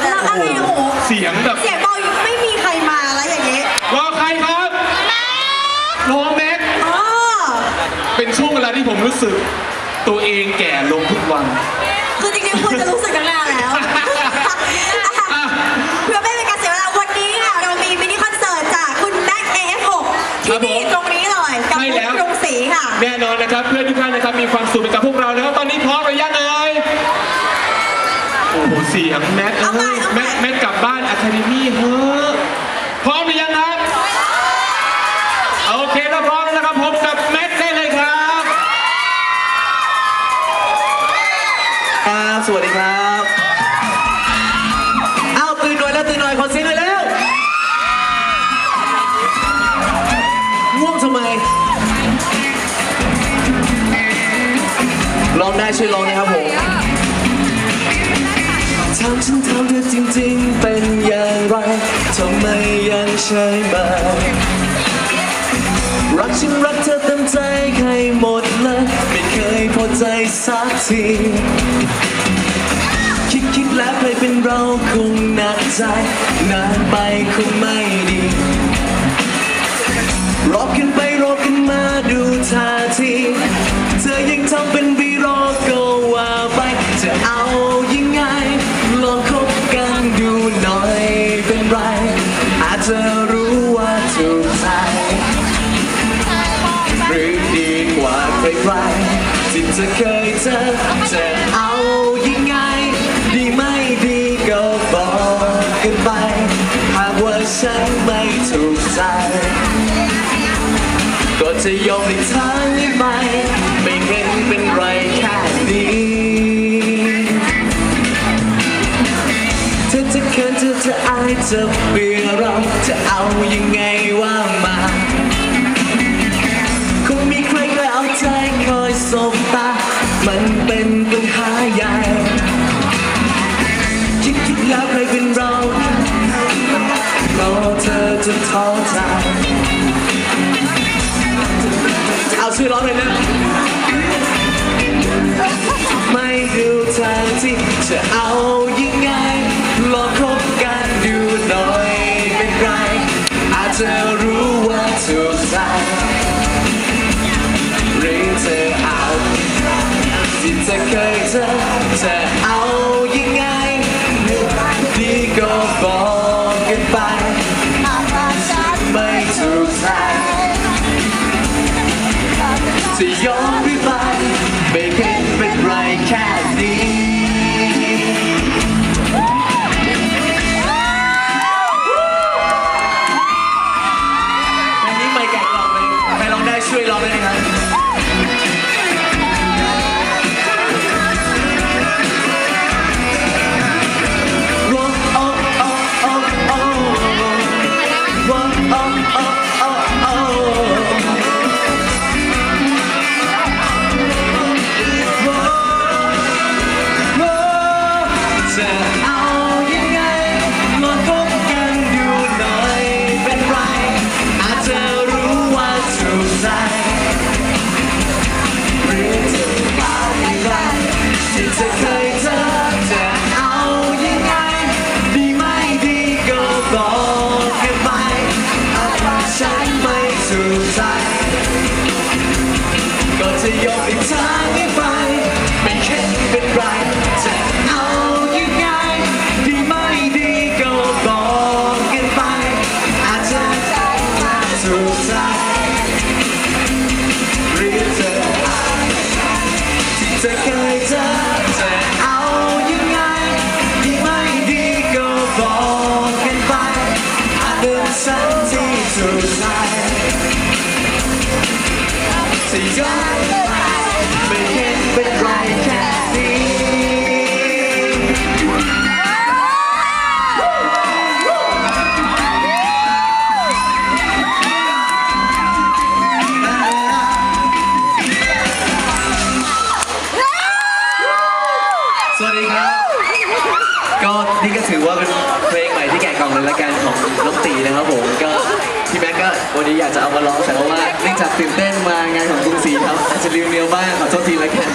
แล้วอะไรโอ้โหเสียงแบบเสียงเบาอยู่ไม่มีใครมาแล้วอย่างนี้รอใครครับรอแม็กอ๋อเป็นช่วงเวลาที่ผมรู้สึก ตัวเองแก่ลงทุกวัน คือจริงๆควรจะรู้สึกตั้งนานแล้วอะเพื่อไม่เป็นการเสียเวลาวันนี้ค่ะเรามีมินิคอนเสิร์ตจากคุณแม็ก AF6 ที่นี่ตรงนี้เลยกับใช่คุณแล้วกรุงศรีค่ะ แน่นอนนะครับเพื่อนทุกท่านนะครับมีความสุขไปกับพวกเรานะครับตอนนี้พร้อมหรือยังเอ่ยโอ้โหเสียงแม็กเอาใหม่เอ้ยเอาใหม่แม็กแม็กกลับบ้านอะคาเดมี่เฮ้อะพร้อมหรือยังครับ โอเคถ้าพร้อมแล้วนะครับพบกับแม็กได้เลยครับ ครับสวัสดีครับอ้าวตื่นหน่อยแล้วตื่นหน่อยขอเสียงหน่อยแล้วง่วงทำไมร้องได้ช่วยร้องนะครับผม ถามฉันถามเธอจริงๆ เป็นอย่างไรทำไมยังใช่ไหมรักฉันรักเธอเต็มใจใครหมดเลยไม่เคยพอใจสักทีคิดคิดแล้วใครเป็นเราคงหนักใจนานไปคงไม่ดี อาจจะรู้ว่าถูกใจหรือดีกว่าใครๆที่เธอเคยเจอจะเอายังไง ดีไม่ดีก็บอกกันไป หากว่าฉันไม่ถูกใจ ก็จะยอมในทางนี้ไปไม่เห็นเป็นไรแค่นี้เธอจะเขินเธอจะอายจะเบื่อเราจะ จะท้อใจ เอาช่วยร้องเลยนะ ไม่ดูทางที่จะเอายังไงลองคบกันดูหน่อยเป็นไร อาจจะรู้ว่าถูกใจหรือเธอเอาที่เธอเคยเจอ จะเคยเจอจะเอายังไงดีไม่ดีก็บอกกันไปอาจเป็นสันที่ถูกใจจะยอม ก็นี่ก็ถือว่าเป็นเพลงใหม่ที่แกะกล่องเลยละกันของน้องตีนะครับผมก็พี่แม็กก็วันนี้อยากจะเอามาร้องแต่ว่าเนื่องจากตื่นเต้นมางานของกรุงศรีครับอาจจะลืมเนื้อบ้างขอโทษทีละกัน